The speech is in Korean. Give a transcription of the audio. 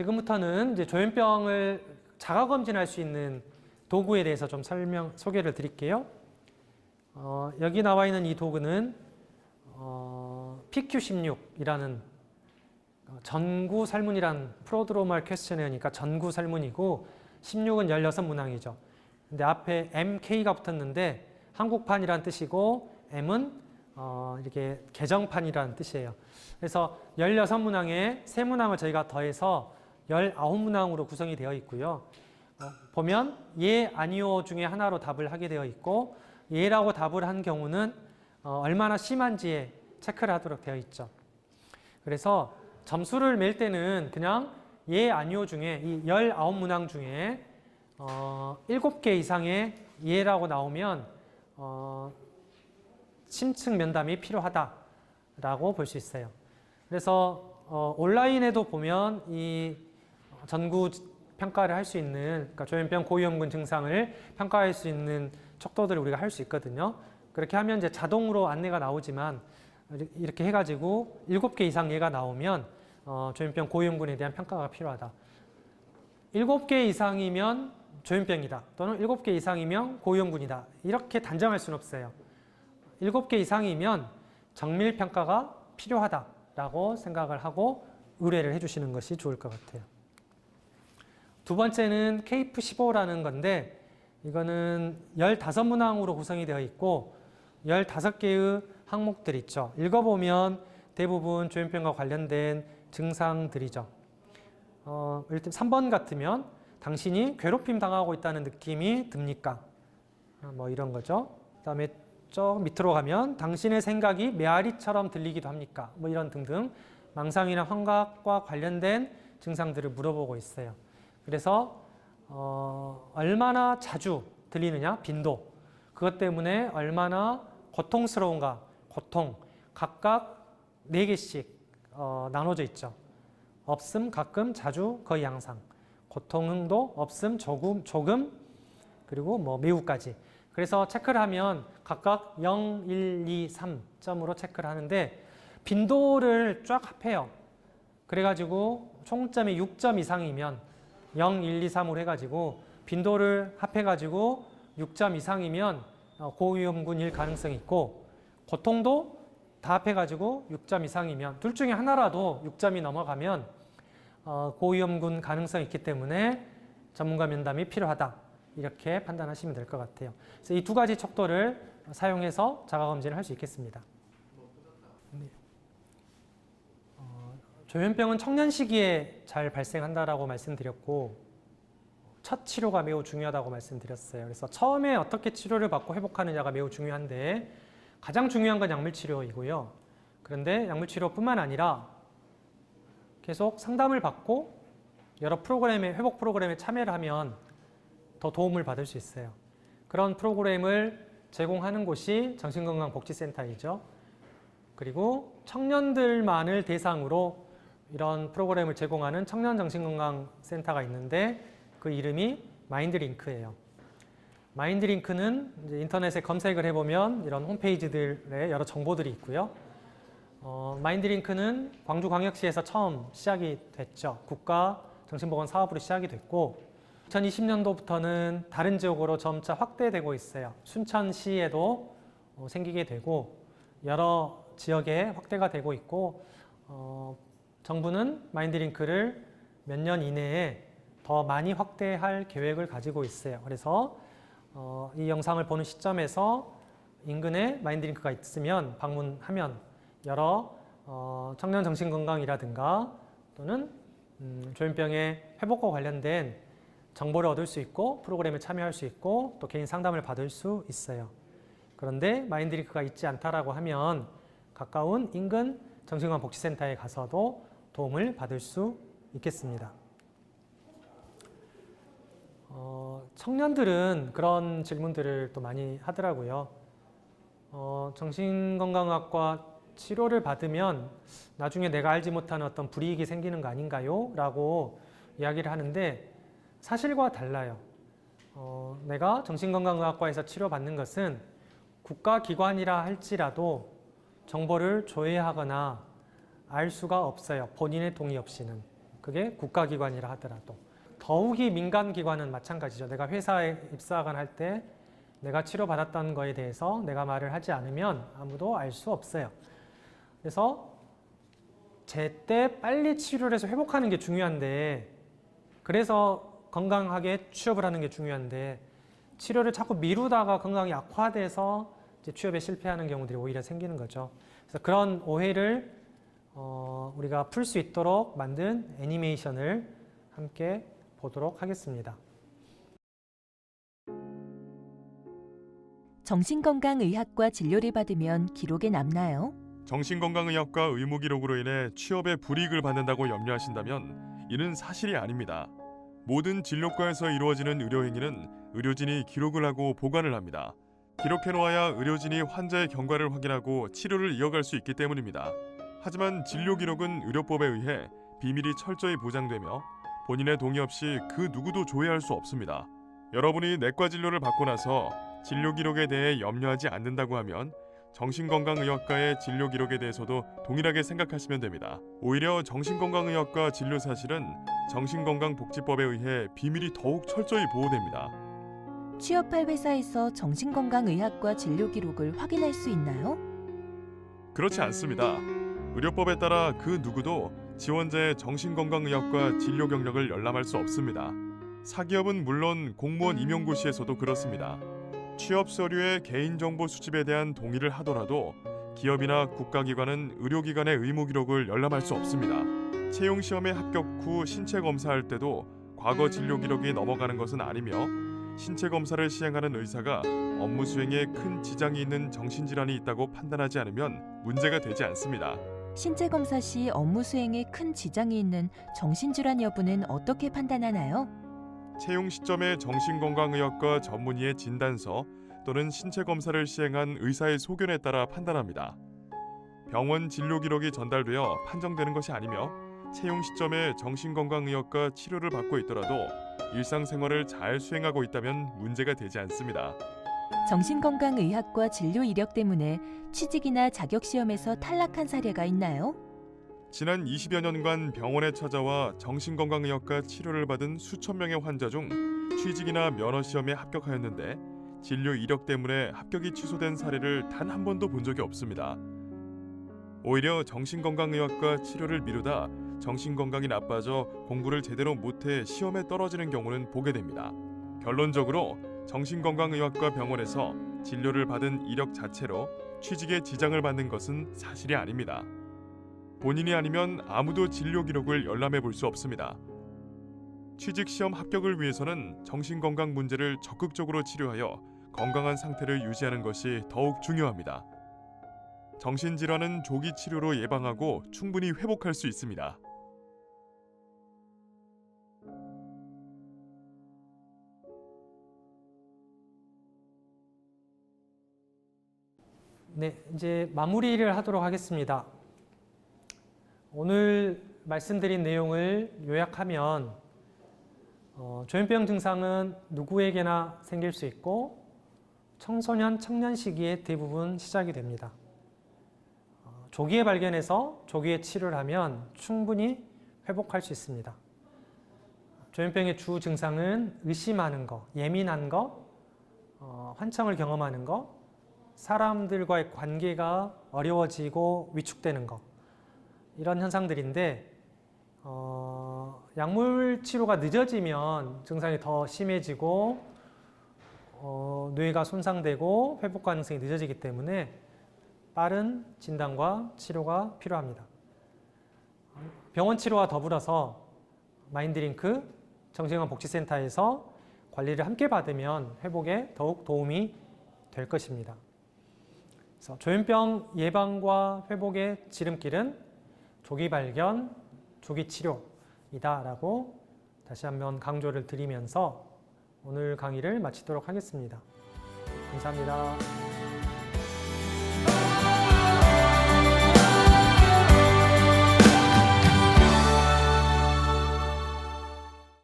지금부터는 이제 조현병을 자가 검진할 수 있는 도구에 대해서 좀 설명 소개를 드릴게요. 어, 여기 나와 있는 이 도구는 어, PQ16이라는 전구 설문이란 프로드로말 퀘스천이니까 전구 설문이고 16은 16문항이죠. 근데 앞에 MK가 붙었는데 한국판이란 뜻이고 M은 어, 이렇게 개정판이라는 뜻이에요. 그래서 16문항에 3문항을 저희가 더해서 19문항으로 구성이 되어 있고요. 어, 보면 예, 아니오 중에 하나로 답을 하게 되어 있고 예라고 답을 한 경우는 어, 얼마나 심한지에 체크를 하도록 되어 있죠. 그래서 점수를 맬 때는 그냥 예, 아니오 중에 이 19문항 중에 어, 7개 이상의 예라고 나오면 어, 심층 면담이 필요하다라고 볼 수 있어요. 그래서 어, 온라인에도 보면 이 전구 평가를 할 수 있는 그러니까 조현병 고위험군 증상을 평가할 수 있는 척도들을 우리가 할 수 있거든요. 그렇게 하면 이제 자동으로 안내가 나오지만 이렇게 해가지고 7개 이상 예가 나오면 어, 조현병 고위험군에 대한 평가가 필요하다. 7개 이상이면 조현병이다. 또는 7개 이상이면 고위험군이다. 이렇게 단정할 수는 없어요. 7개 이상이면 정밀 평가가 필요하다라고 생각을 하고 의뢰를 해주시는 것이 좋을 것 같아요. 두 번째는 케이프 15라는 건데 이거는 15문항으로 구성이 되어 있고 15개의 항목들 있죠. 읽어보면 대부분 조현병과 관련된 증상들이죠. 어, 일단 3번 같으면 당신이 괴롭힘 당하고 있다는 느낌이 듭니까? 아, 뭐 이런 거죠. 그다음에 저 밑으로 가면 당신의 생각이 메아리처럼 들리기도 합니까? 뭐 이런 등등 망상이나 환각과 관련된 증상들을 물어보고 있어요. 그래서 어, 얼마나 자주 들리느냐 빈도 그것 때문에 얼마나 고통스러운가 고통 각각 네 개씩 어, 나눠져 있죠. 없음, 가끔, 자주, 거의 항상. 고통도 없음, 조금, 조금, 그리고 뭐 매우까지. 그래서 체크를 하면 각각 0, 1, 2, 3점으로 체크를 하는데 빈도를 쫙 합해요. 그래가지고 총점이 6점 이상이면 0, 1, 2, 3으로 해가지고 빈도를 합해가지고 6점 이상이면 어, 고위험군 일 가능성이 있고 고통도 다 합해가지고 6점 이상이면 둘 중에 하나라도 6점이 넘어가면 어, 고위험군 가능성이 있기 때문에 전문가 면담이 필요하다 이렇게 판단하시면 될 것 같아요. 그래서 이 두 가지 척도를 사용해서 자가 검진을 할 수 있겠습니다. 네. 어, 조현병은 청년 시기에 잘 발생한다라고 말씀드렸고 첫 치료가 매우 중요하다고 말씀드렸어요. 그래서 처음에 어떻게 치료를 받고 회복하느냐가 매우 중요한데 가장 중요한 건 약물 치료이고요. 그런데 약물 치료뿐만 아니라 계속 상담을 받고 여러 프로그램에 회복 프로그램에 참여를 하면 더 도움을 받을 수 있어요. 그런 프로그램을 제공하는 곳이 정신건강복지센터이죠. 그리고 청년들만을 대상으로 이런 프로그램을 제공하는 청년 정신건강센터가 있는데 그 이름이 마인드링크예요. 마인드링크는 인터넷에 검색을 해보면 이런 홈페이지들의 여러 정보들이 있고요. 어, 마인드링크는 광주광역시에서 처음 시작이 됐죠. 국가 정신보건 사업으로 시작이 됐고 2020년도부터는 다른 지역으로 점차 확대되고 있어요. 순천시에도 어, 생기게 되고 여러 지역에 확대가 되고 있고 어, 정부는 마인드링크를 몇 년 이내에 더 많이 확대할 계획을 가지고 있어요. 그래서 어, 이 영상을 보는 시점에서 인근에 마인드링크가 있으면 방문하면 여러 어, 청년 정신건강이라든가 또는 음, 조현병의 회복과 관련된 정보를 얻을 수 있고 프로그램에 참여할 수 있고 또 개인 상담을 받을 수 있어요. 그런데 마인드링크가 있지 않다라고 하면 가까운 인근 정신건강 복지센터에 가서도 도움을 받을 수 있겠습니다. 어, 청년들은 그런 질문들을 또 많이 하더라고요. 어, 정신건강학과 치료를 받으면 나중에 내가 알지 못하는 어떤 불이익이 생기는 거 아닌가요? 라고 이야기를 하는데 사실과 달라요. 어, 내가 정신건강의학과에서 치료받는 것은 국가기관이라 할지라도 정보를 조회하거나 알 수가 없어요. 본인의 동의 없이는. 그게 국가기관이라 하더라도 더욱이 민간 기관은 마찬가지죠. 내가 회사에 입사관 할 때 내가 치료받았던 거에 대해서 내가 말을 하지 않으면 아무도 알 수 없어요. 그래서 제때 빨리 치료를 해서 회복하는 게 중요한데 그래서 건강하게 취업을 하는 게 중요한데 치료를 자꾸 미루다가 건강이 악화돼서 취업에 실패하는 경우들이 오히려 생기는 거죠. 그래서 그런 오해를 어, 우리가 풀 수 있도록 만든 애니메이션을 함께 보도록 하겠습니다. 정신건강의학과 진료를 받으면 기록에 남나요? 정신건강의학과 의무 기록으로 인해 취업에 불이익을 받는다고 염려하신다면 이는 사실이 아닙니다. 모든 진료과에서 이루어지는 의료 행위는 의료진이 기록을 하고 보관을 합니다. 기록해 놓아야 의료진이 환자의 경과를 확인하고 치료를 이어갈 수 있기 때문입니다. 하지만 진료 기록은 의료법에 의해 비밀이 철저히 보장되며 본인의 동의 없이 그 누구도 조회할 수 없습니다. 여러분이 내과 진료를 받고 나서 진료 기록에 대해 염려하지 않는다고 하면 정신건강의학과의 진료 기록에 대해서도 동일하게 생각하시면 됩니다. 오히려 정신건강의학과 진료 사실은 정신건강복지법에 의해 비밀이 더욱 철저히 보호됩니다. 취업할 회사에서 정신건강의학과 진료 기록을 확인할 수 있나요? 그렇지 않습니다. 의료법에 따라 그 누구도 지원자의 정신건강의학과 진료 경력을 열람할 수 없습니다. 사기업은 물론 공무원 임용고시에서도 그렇습니다. 취업 서류의 개인정보 수집에 대한 동의를 하더라도 기업이나 국가기관은 의료기관의 의무 기록을 열람할 수 없습니다. 채용 시험에 합격 후 신체 검사할 때도 과거 진료 기록이 넘어가는 것은 아니며 신체 검사를 시행하는 의사가 업무 수행에 큰 지장이 있는 정신질환이 있다고 판단하지 않으면 문제가 되지 않습니다. 신체 검사 시 업무 수행에 큰 지장이 있는 정신질환 여부는 어떻게 판단하나요? 채용 시점에 정신건강의학과 전문의의 진단서 또는 신체 검사를 시행한 의사의 소견에 따라 판단합니다. 병원 진료 기록이 전달되어 판정되는 것이 아니며 채용 시점에 정신건강의학과 치료를 받고 있더라도 일상생활을 잘 수행하고 있다면 문제가 되지 않습니다. 정신건강의학과 진료 이력 때문에 취직이나 자격 시험에서 탈락한 사례가 있나요? 지난 20여 년간 병원에 찾아와 정신건강의학과 치료를 받은 수천 명의 환자 중 취직이나 면허 시험에 합격하였는데 진료 이력 때문에 합격이 취소된 사례를 단 한 번도 본 적이 없습니다. 오히려 정신건강의학과 치료를 미루다 정신건강이 나빠져 공부를 제대로 못해 시험에 떨어지는 경우는 보게 됩니다. 결론적으로 정신건강의학과 병원에서 진료를 받은 이력 자체로 취직에 지장을 받는 것은 사실이 아닙니다. 본인이 아니면 아무도 진료 기록을 열람해 볼 수 없습니다. 취직 시험 합격을 위해서는 정신건강 문제를 적극적으로 치료하여 건강한 상태를 유지하는 것이 더욱 중요합니다. 정신질환은 조기 치료로 예방하고 충분히 회복할 수 있습니다. 네, 이제 마무리를 하도록 하겠습니다. 오늘 말씀드린 내용을 요약하면 어, 조현병 증상은 누구에게나 생길 수 있고 청소년, 청년 시기에 대부분 시작이 됩니다. 어, 조기에 발견해서 조기에 치료를 하면 충분히 회복할 수 있습니다. 조현병의 주 증상은 의심하는 거, 예민한 거, 어, 환청을 경험하는 거, 사람들과의 관계가 어려워지고 위축되는 것 이런 현상들인데 어, 약물 치료가 늦어지면 증상이 더 심해지고 어, 뇌가 손상되고 회복 가능성이 늦어지기 때문에 빠른 진단과 치료가 필요합니다. 병원 치료와 더불어서 마인드링크 정신건강복지센터에서 관리를 함께 받으면 회복에 더욱 도움이 될 것입니다. 그래서 조현병 예방과 회복의 지름길은 조기 발견, 조기 치료이다라고 다시 한번 강조를 드리면서 오늘 강의를 마치도록 하겠습니다. 감사합니다.